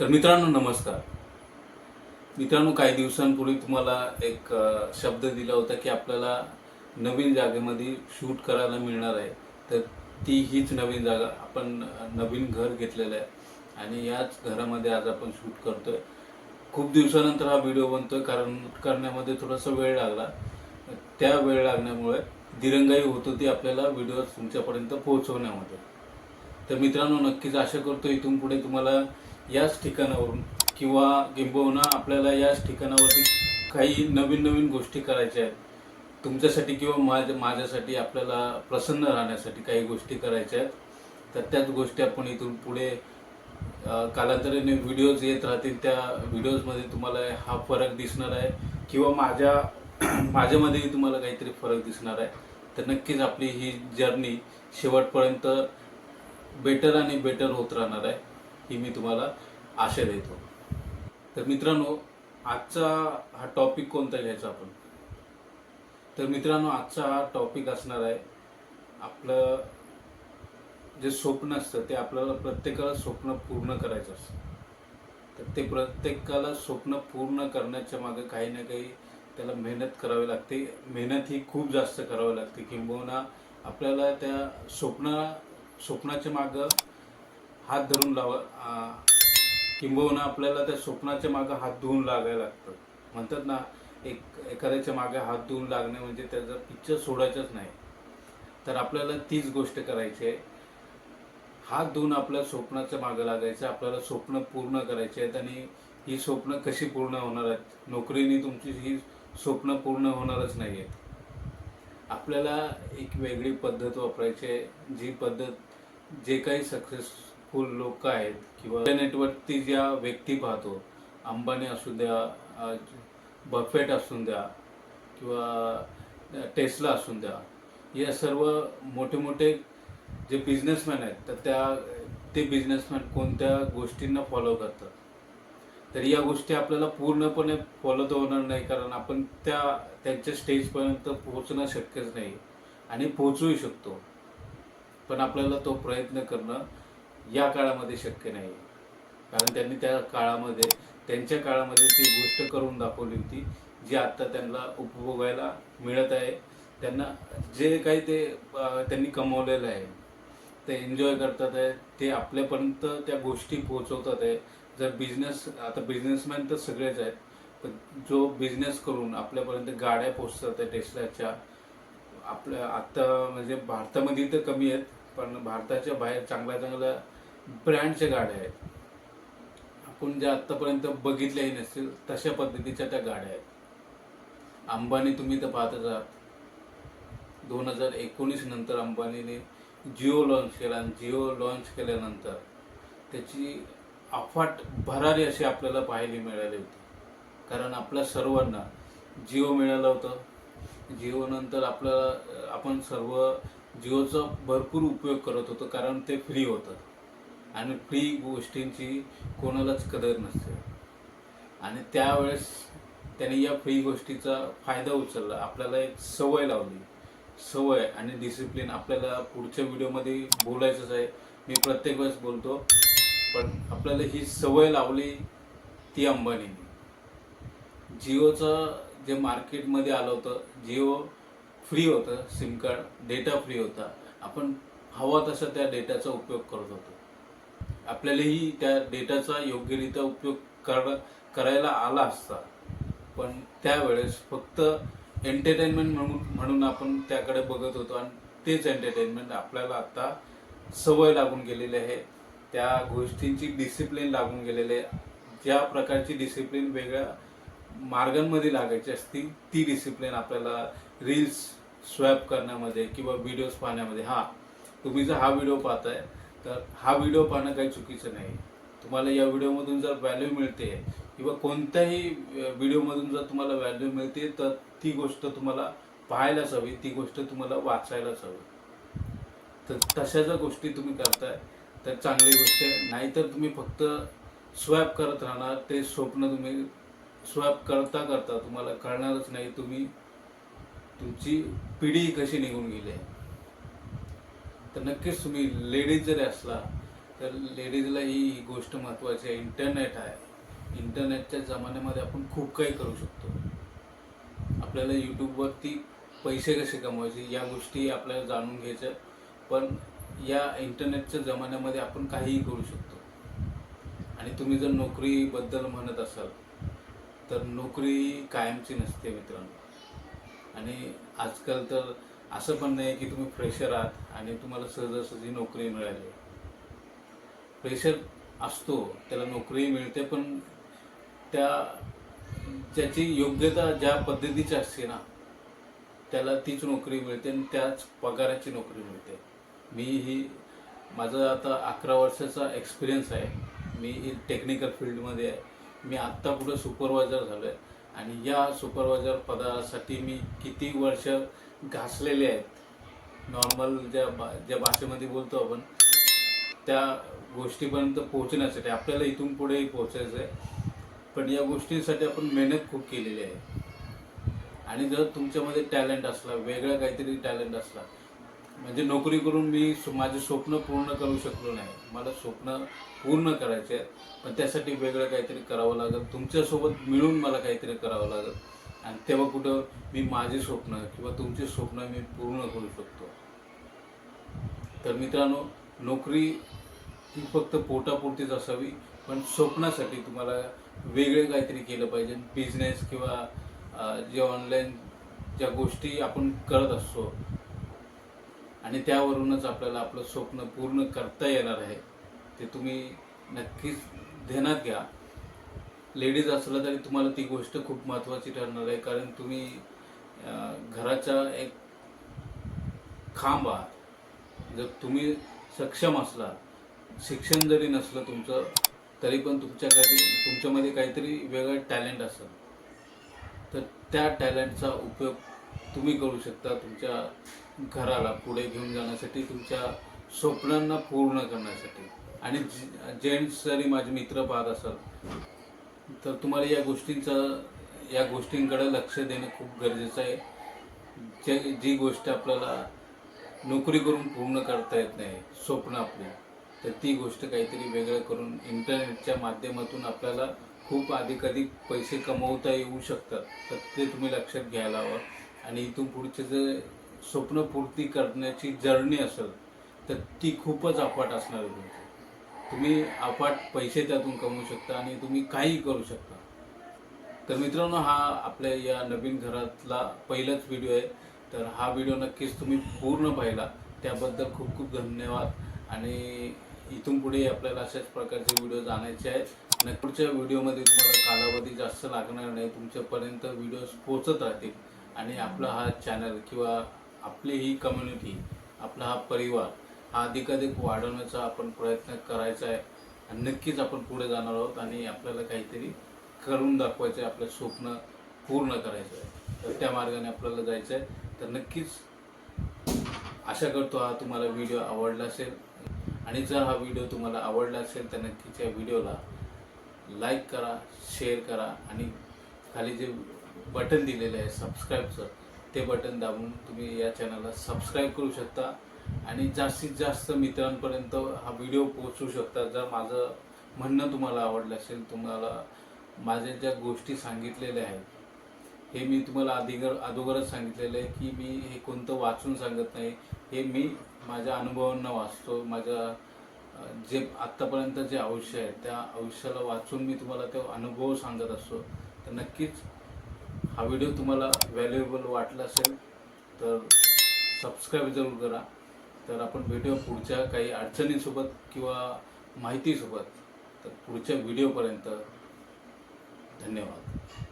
तर मित्रांनो नमस्कार. मित्रांनो काही दिवसांपूर्वी तुम्हाला एक शब्द दिला होता की आपल्याला नवीन जागेमध्ये शूट करायला मिळणार आहे. तर ती हीच नवीन जागा आपण नवीन घर घेतलेलं आहे आणि याच घरामध्ये आज आपण शूट करतोय. खूप दिवसानंतर हा व्हिडिओ बनतोय कारण करण्यामध्ये थोडासा वेळ लागला. त्या वेळ लागण्यामुळे दिरंगाई होत होती आपल्याला व्हिडिओ तुमच्यापर्यंत पोहोचवण्यामध्ये. तर मित्रांनो नक्कीच आशा करतो इथून पुढे तुम्हाला याच ठिकाणावरून किंवा किंबहुना आपल्याला याच ठिकाणावरती काही नवीन नवीन गोष्टी करायच्या आहेत. तुमच्यासाठी किंवा माझ्या माझ्यासाठी आपल्याला प्रसन्न राहण्यासाठी काही गोष्टी करायच्या आहेत. तर त्याच गोष्टी आपण इथून पुढे कालांतराने व्हिडिओज येत राहतील. त्या व्हिडिओजमध्ये तुम्हाला हा फरक दिसणार आहे. किंवा माझ्या माझ्यामध्येही तुम्हाला काहीतरी फरक दिसणार आहे. तर नक्कीच आपली ही जर्नी शेवटपर्यंत बेटर आणि बेटर होत राहणार आहे. ही मी तुम्हाला आशा देतो. तर मित्रांनो आजचा हा टॉपिक कोणता घ्यायचा आपण? तर मित्रांनो आजचा हा टॉपिक असणार आहे आपलं जे स्वप्न असतं ते आपल्याला प्रत्येकाला स्वप्न पूर्ण करायचं असतं. तर ते प्रत्येकाला स्वप्न पूर्ण करण्याच्या मागे काही ना काही त्याला मेहनत करावी लागते. मेहनत ही खूप जास्त करावी लागते. किंबहुना आपल्याला त्या स्वप्न स्वप्नाच्या मागं हात धरून लावा. किंबहुना आपल्याला त्या स्वप्नाच्या मागं हात धुवून लागायला लागतं. म्हणतात ना एक एखाद्याच्या मागे हात धुवून लागणे म्हणजे त्याचा पिक्चर सोडायचंच नाही. तर आपल्याला तीच गोष्ट करायची आहे. हात धुवून आपल्या स्वप्नाच्या मागं लागायचं आपल्याला स्वप्न पूर्ण करायचे आहेत आणि ही स्वप्न कशी पूर्ण होणार आहेत? नोकरीने तुमची ही स्वप्न पूर्ण होणारच नाही आहेत आपल्याला एक वेगळी पद्धत वापरायची आहे. जी पद्धत जे काही सक्सेस फुल लोक आहेत किंवा इंटरनेटवरती ज्या व्यक्ती पाहतो अंबानी असू द्या बफेट असू द्या किंवा टेस्ला असू द्या या सर्व मोठे मोठे जे बिझनेसमॅन आहेत तर त्या ते बिझनेसमॅन कोणत्या गोष्टींना फॉलो करतात? तर या गोष्टी आपल्याला पूर्णपणे फॉलो तर होणार नाही कारण आपण त्या त्यांच्या स्टेजपर्यंत पोहोचणं शक्यच नाही आणि पोहोचूही शकतो. पण आपल्याला तो प्रयत्न करणं या काळामध्ये शक्य नाही. कारण त्यांनी त्या काळामध्ये त्यांच्या काळामध्ये ती गोष्ट करून दाखवली होती जी आत्ता त्यांना उपभोगायला मिळत आहे. त्यांना जे काही ते त्यांनी कमवलेलं आहे ते एन्जॉय करतात आहे ते आपल्यापर्यंत त्या गोष्टी पोहोचवतात आहे. जर बिझनेस आता बिझनेसमॅन तर सगळेच आहेत पण जो बिझनेस करून आपल्यापर्यंत गाड्या पोचतात आहे टेस्लाच्या आपल्या आत्ता म्हणजे भारतामध्ये तर कमी आहेत पण भारताच्या बाहेर चांगल्या चांगल्या ब्रँडच्या गाड्या आहेत. आपण ज्या आत्तापर्यंत बघितल्याही नसतील तशा पद्धतीच्या त्या गाड्या आहेत. अंबानी तुम्ही तर पाहतच आहात. दोन हजार एकोणीस नंतर अंबानीने जिओ लॉन्च केला आणि जिओ लॉन्च केल्यानंतर त्याची अफाट भरारी अशी आपल्याला पाहायला मिळाली होती. कारण आपल्या सर्वांना जिओ मिळालं होतं. जिओ नंतर आपल्याला आपण सर्व जिओचा भरपूर उपयोग करत होतो कारण ते फ्री होतं. आणि फ्री गोष्टींची कोणालाच कदर नसते. आणि त्यावेळेस त्याने या फ्री गोष्टीचा फायदा उचलला. आपल्याला एक सवय लावली. सवय आणि डिसिप्लिन आपल्याला पुढच्या व्हिडिओमध्ये बोलायचंच आहे. मी प्रत्येक वेळेस बोलतो पण आपल्याला ही सवय लावली ती अंबानीने. जिओचं जे मार्केटमध्ये आलं होतं जिओ फ्री होतं सिम कार्ड डेटा फ्री होता. आपण हवा तसा त्या डेटाचा उपयोग करत होतो. आपल्यालाही त्या डेटाचा योग्यरित्या उपयोग कर करायला आला असता. पण त्यावेळेस फक्त एंटरटेनमेंट म्हणून म्हणून आपण त्याकडे बघत होतो आणि तेच एंटरटेनमेंट आपल्याला आता सवय लागून गेलेली आहे. त्या गोष्टींची डिसिप्लिन लागून गेलेली आहे. ज्या प्रकारची डिसिप्लिन वेगळ्या मार्गांमध्ये लागायची असती ती डिसिप्लिन आपल्याला रील्स स्वॅप करण्यामध्ये किंवा व्हिडिओज पाहण्यामध्ये हा तुम्ही जर हा व्हिडिओ पाहताय तर हा व्हिडिओ पाहणं काही चुकीचं नाही. तुम्हाला या व्हिडिओमधून जर व्हॅल्यू मिळते किंवा कोणत्याही व्हिडिओमधून जर तुम्हाला व्हॅल्यू मिळते तर ती गोष्ट तुम्हाला पाहायलाच हवी ती गोष्ट तुम्हाला वाचायलाच हवी. तर तशा जर गोष्टी तुम्ही करताय तर चांगली गोष्ट आहे. नाहीतर तुम्ही फक्त स्वॅप करत राहणार ते स्वप्न तुम्ही स्वॅप करता करता तुम्हाला कळणारच नाही. तुम्ही तुमची पिढी कशी निघून गेली आहे. तर नक्कीच तुम्ही लेडीज जरी असला तर लेडीजला ही गोष्ट महत्त्वाची आहे. इंटरनेट आहे. इंटरनेटच्या जमान्यामध्ये आपण खूप काही करू शकतो. आपल्याला यूट्यूबवरती पैसे कसे कमवायचे या गोष्टी आपल्याला जाणून घ्यायच्या. पण या इंटरनेटच्या जमान्यामध्ये आपण काहीही करू शकतो. आणि तुम्ही जर नोकरीबद्दल म्हणत असाल तर नोकरी कायमची नसते मित्रांनो. आणि आजकाल तर असं पण नाही की तुम्ही फ्रेशर आहात आणि तुम्हाला सहजासहजी नोकरी मिळाली. प्रेशर असतो त्याला नोकरी मिळते पण त्या त्याची योग्यता ज्या पद्धतीची असते ना त्याला तीच नोकरी मिळते आणि त्याच पगाराची नोकरी मिळते. मी ही माझं आता अकरा वर्षाचा एक्सपिरियन्स आहे. मी ही टेक्निकल फील्डमध्ये आहे. मी आत्ता पुढे सुपरवायझर झालो आहे आणि या सुपरवायझर पदासाठी मी किती वर्ष घासलेले आहेत. नॉर्मल ज्या भा ज्या भाषेमध्ये बोलतो आपण त्या गोष्टीपर्यंत पोहोचण्यासाठी आपल्याला इथून पुढेही पोहोचायचं आहे. पण या गोष्टींसाठी आपण मेहनत खूप केलेली आहे. आणि जर तुमच्यामध्ये टॅलेंट असला वेगळा काहीतरी टॅलेंट असला म्हणजे नोकरी करून मी माझे स्वप्न पूर्ण करू शकलो नाही. मला स्वप्न पूर्ण करायचे आहेत. पण त्यासाठी वेगळं काहीतरी करावं लागेल. तुमच्यासोबत मिळून मला काहीतरी करावं लागेल. आणि तेव्हा कुठं मी माझे स्वप्न किंवा तुमचे स्वप्न मी पूर्ण करू शकतो. तर मित्रांनो नोकरी ही फक्त पोटापुरतीच असावी पण स्वप्नासाठी तुम्हाला वेगळे काहीतरी केलं पाहिजे. बिझनेस किंवा जे ऑनलाईन ज्या गोष्टी आपण करत असतो आणि त्यावरूनच आपल्याला आपलं स्वप्न पूर्ण करता येणार आहे. ते तुम्ही नक्कीच ध्यानात घ्या. लेडीज असलं तरी तुम्हाला ती गोष्ट खूप महत्त्वाची ठरणार आहे. कारण तुम्ही घराचा एक खांब आहात. जर तुम्ही सक्षम असला शिक्षण जरी नसलं तुमचं तरी पण तुमच्या काही तुमच्यामध्ये काहीतरी वेगळं टॅलेंट असेल. तर त्या टॅलेंटचा उपयोग तुम्ही करू शकता तुमच्या घराला पुढे घेऊन जाण्यासाठी तुमच्या स्वप्नांना पूर्ण करण्यासाठी. आणि जेंट्स जरी माझे मित्र पाहत असाल तर तुम्हाला या गोष्टींचं या गोष्टींकडे लक्ष देणं खूप गरजेचं आहे. जे जी गोष्ट आपल्याला नोकरी करून पूर्ण करता येत नाही स्वप्न आपली तर ती गोष्ट काहीतरी वेगळं करून इंटरनेटच्या माध्यमातून आपल्याला खूप अधिकाधिक पैसे कमवता येऊ शकतात. तर ते तुम्ही लक्षात घ्यायला हवं. आणि इथून पुढचे जे स्वप्नपूर्ती करण्याची जर्नी असेल तर ती खूपच अफाट असणार आहे तुमची. तुम्ही अफाट पैसे त्यातून कमवू शकता आणि तुम्ही काही करू शकता. तर मित्रांनो हा आपल्या या नवीन घरातला पहिलाच व्हिडिओ आहे. तर हा व्हिडिओ नक्कीच तुम्ही पूर्ण पाहिला. त्याबद्दल खूप खूप धन्यवाद. आणि इथून पुढे आपल्याला अशाच प्रकारचे व्हिडिओ आणायचे आहेत. आणि पुढच्या व्हिडिओमध्ये तुम्हाला कालावधी जास्त लागणार नाही. तुमच्यापर्यंत व्हिडिओज पोचत राहतील. आणि आपला हा चॅनल किंवा आपली ही कम्युनिटी आपला हा परिवार हा अधिकाधिक वाढवण्याचा आपण प्रयत्न करायचा आहे. आणि नक्कीच आपण पुढे जाणार आहोत आणि आपल्याला काहीतरी करून दाखवायचं आहे आपलं स्वप्न पूर्ण करायचं आहे. तर त्या मार्गाने आपल्याला जायचं आहे. तर नक्कीच आशा करतो हा तुम्हाला व्हिडिओ आवडला असेल. आणि जर हा व्हिडिओ तुम्हाला आवडला असेल तर नक्कीच या व्हिडिओला लाईक करा शेअर करा आणि खाली जे बटन दिलेलं आहे सबस्क्राईबचं ते बटन दाबून तुम्ही या चॅनलला सबस्क्राईब करू शकता. आणि जास्तीत जास्त मित्रांपर्यंत हा व्हिडिओ पोहोचू शकता. जर माझं म्हणणं तुम्हाला आवडलं असेल तुम्हाला माझ्या ज्या गोष्टी सांगितलेल्या आहेत हे मी तुम्हाला अधिगर अगोदरच सांगितलेलं आहे की मी हे कोणतं वाचून सांगत नाही हे मी माझ्या अनुभवांना वाचतो. माझ्या जे आत्तापर्यंत जे आयुष्य आहे त्या आयुष्याला वाचून मी तुम्हाला तो अनुभव सांगत असतो. तर नक्कीच हा व्हिडिओ तुम्हाला व्हॅल्युएबल वाटला असेल तर सबस्क्राईब जरूर करा. तर आपण भेटूया पुढच्या काही अडचणींसोबत किंवा माहितीसोबत. तर पुढच्या व्हिडिओपर्यंत धन्यवाद.